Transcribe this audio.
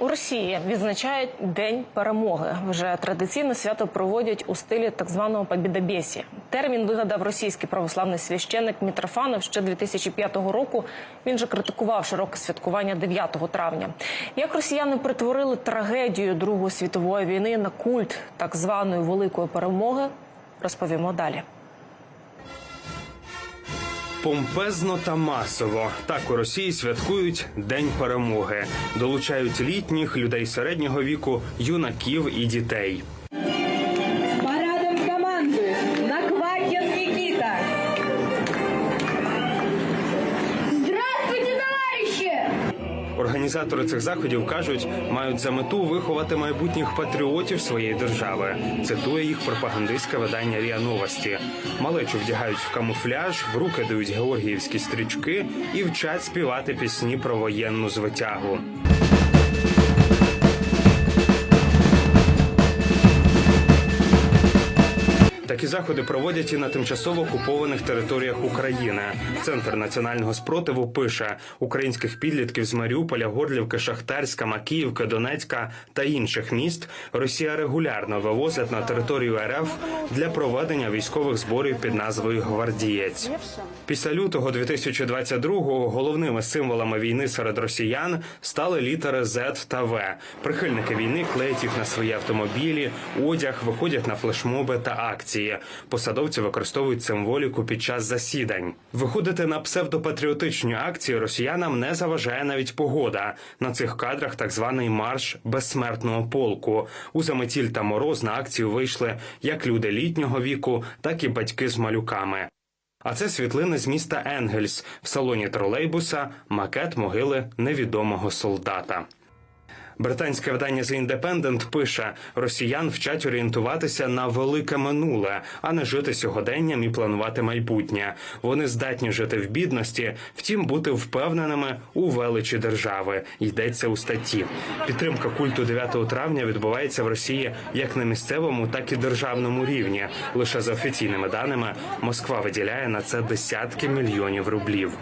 У Росії відзначають День перемоги. Вже традиційне свято проводять у стилі так званого побідобєсі. Термін вигадав російський православний священник Мітрофанов ще 2005 року. Він же критикував широке святкування 9 травня. Як росіяни перетворили трагедію Другої світової війни на культ так званої великої перемоги, розповімо далі. Помпезно та масово так у Росії святкують День перемоги, долучають літніх людей середнього віку, юнаків і дітей. Організатори цих заходів кажуть, мають за мету виховати майбутніх патріотів своєї держави. Цитує їх пропагандистське видання Ріа Новості. Малечу вдягають в камуфляж, в руки дають георгіївські стрічки і вчать співати пісні про воєнну звитягу. Заходи проводять і на тимчасово окупованих територіях України. Центр національного спротиву пише: українських підлітків з Маріуполя, Горлівки, Шахтарська, Макіївки, Донецька та інших міст Росія регулярно вивозить на територію РФ для проведення військових зборів під назвою Гвардієць. Після лютого 2022-го головними символами війни серед росіян стали літери Z та В. Прихильники війни клеять їх на свої автомобілі, одяг, виходять на флешмоби та акції. Посадовці використовують символіку під час засідань. Виходити на псевдопатріотичні акції росіянам не заважає навіть погода. На цих кадрах так званий марш безсмертного полку. У заметіль та мороз на акцію вийшли як люди літнього віку, так і батьки з малюками. А це світлини з міста Енгельс в салоні тролейбуса, макет могили невідомого солдата. Британське видання The Independent пише: росіян вчать орієнтуватися на велике минуле, а не жити сьогоденням і планувати майбутнє. Вони здатні жити в бідності, втім бути впевненими у величі держави. Йдеться у статті. Підтримка культу 9 травня відбувається в Росії як на місцевому, так і державному рівні. Лише за офіційними даними Москва виділяє на це десятки мільйонів рублів.